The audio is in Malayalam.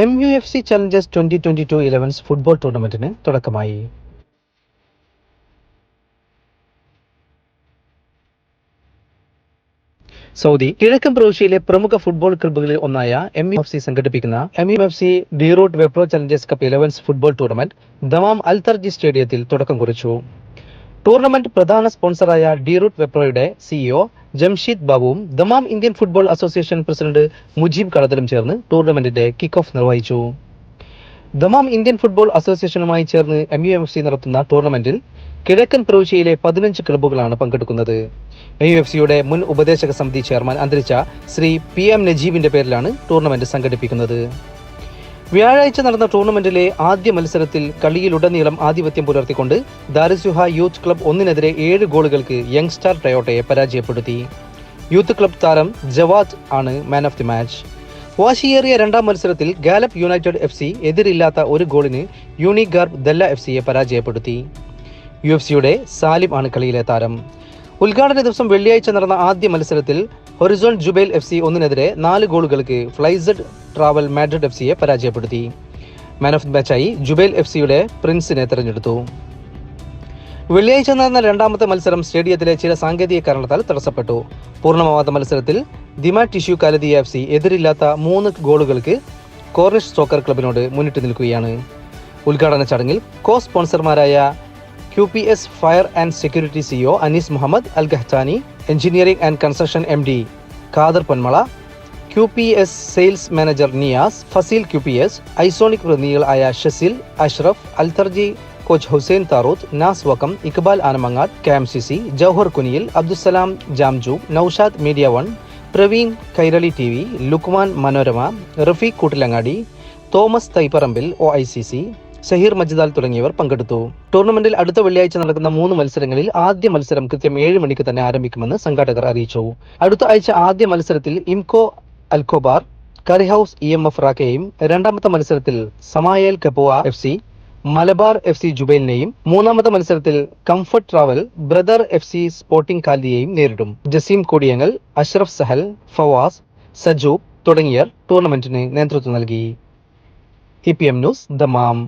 M U F C challengers twenty twenty two elevens football ടൂർണമെന്റിന് തുടക്കമായി. സൗദി കിഴക്കൻ പ്രവിശ്യയിലെ പ്രമുഖ ഫുട്ബോൾ ക്ലബ്ബുകളിൽ ഒന്നായ എം യു എഫ് സി സംഘടിപ്പിക്കുന്ന M U F C D root Wepro challengers cup elevens football tournament Dammam Al Tarji സ്റ്റേഡിയത്തിൽ തുടക്കം കുറിച്ചു. ടൂർണമെന്റ് പ്രധാന സ്പോൺസറായ ഡി റൂട്ട് വെപ്രോയുടെ CEO Jamsheed ബാബുവും Dammam Indian football association president Mujeeb കടത്തലും ചേർന്ന് ടൂർണമെന്റിന്റെ കിക്ക് ഓഫ് നിർവഹിച്ചു. ദമാം ഇന്ത്യൻ ഫുട്ബോൾ അസോസിയേഷനുമായി ചേർന്ന് എം യു എഫ് സി നടത്തുന്ന ടൂർണമെന്റിൽ കിഴക്കൻ പ്രവിശ്യയിലെ പതിനഞ്ച് ക്ലബ്ബുകളാണ് പങ്കെടുക്കുന്നത്. എം യു എഫ് സിയുടെ മുൻ ഉപദേശക സമിതി ചെയർമാൻ അന്തരിച്ച ശ്രീ പി എം നജീബിന്റെ പേരിലാണ് ടൂർണമെന്റ് സംഘടിപ്പിക്കുന്നത്. വ്യാഴാഴ്ച നടന്ന ടൂർണമെന്റിലെ ആദ്യ മത്സരത്തിൽ കളിയിലുടനീളം ആധിപത്യം പുലർത്തിക്കൊണ്ട് ദാരിസുഹ യൂത്ത് ക്ലബ് ഒന്നിനെതിരെ ഏഴ് ഗോളുകൾക്ക് യങ്സ്റ്റാർ ടയോട്ടയെ പരാജയപ്പെടുത്തി. യൂത്ത് ക്ലബ് താരം ജവാദ് ആണ് മാൻ ഓഫ് ദി മാച്ച് വാശിയേറിയ രണ്ടാം മത്സരത്തിൽ ഗാലപ്പ് യുണൈറ്റഡ് എഫ് സി എതിരില്ലാത്ത ഒരു ഗോളിന് യൂണിഗാർബ് ദല്ല എഫ് സിയെ പരാജയപ്പെടുത്തി. യു എഫ് സിയുടെ സാലിം ആണ് കളിയിലെ താരം. ഉദ്ഘാടന ദിവസം വെള്ളിയാഴ്ച നടന്ന ആദ്യ മത്സരത്തിൽ ഹൊറിസോൺ ജുബൈൽ എഫ് സി ഒന്നിനെതിരെ നാല് ഗോളുകൾക്ക് ഫ്ലൈസഡ് ട്രാവൽ മാഡ്രിഡ് എഫ് സിയെ പരാജയപ്പെടുത്തി. മാൻ ഓഫ് ദി മാച്ചായി ജുബൈൽ എഫ് സിയുടെ പ്രിൻസിനെ തെരഞ്ഞെടുത്തു. വെള്ളിയാഴ്ച നടന്ന രണ്ടാമത്തെ മത്സരം സ്റ്റേഡിയത്തിലെ ചില സാങ്കേതിക കാരണത്താൽ തടസ്സപ്പെട്ടു. പൂർണമാവാത്ത മത്സരത്തിൽ ദിമ ടിഷ്യൂ കാലദിയ എഫ് സി എതിരില്ലാത്ത മൂന്ന് ഗോളുകൾക്ക് കോർണിഷ് സോക്കർ ക്ലബിനോട് മുന്നിട്ട് നിൽക്കുകയാണ്. ഉദ്ഘാടന ചടങ്ങിൽ co സ്പോൺസർമാരായ Q P S fire and security CEO Anees Muhammad Al Gahtani engineering and construction M D Khader Ponmala Q P S sales manager Niyas Faseel Q P S Isonic പ്രതിനിധികളായ Shasil Ashraf Altharji coach Hussain Tharooth Naz Vakkam Iqbal Anamangad K M C C Jouhar Kuniyil Abdussalam Jamju Noushad media one Praveen Kairali T V Lukman Manorama Rafeeq Koottilangadi Thomas Thaiparambil O I C C Shaheer Majdal തുടങ്ങിയവർ പങ്കെടുത്തു. ടൂർണമെന്റിൽ അടുത്ത വെള്ളിയാഴ്ച നടക്കുന്ന മൂന്ന് മത്സരങ്ങളിൽ ആദ്യ മത്സരം കൃത്യം ഏഴ് മണിക്ക് തന്നെ ആരംഭിക്കുമെന്ന് സംഘാടകർ അറിയിച്ചു. അടുത്ത ആഴ്ച ആദ്യ മത്സരത്തിൽ Imco Al Khobar curry house E M F റാക്കയെയും രണ്ടാമത്തെ മത്സരത്തിൽ Samayal കപ്പോവ F C Malabar F C ജുബൈലിനെയും മൂന്നാമത്തെ മത്സരത്തിൽ comfort travel brother F C sporting കാലിയെയും നേരിടും. ജസീം കൊടിയങ്ങൽ അഷ്റഫ് സഹൽ ഫവാസ് സജൂബ് തുടങ്ങിയവർ ടൂർണമെന്റിന് നേതൃത്വം നൽകി. E P M news Dammam.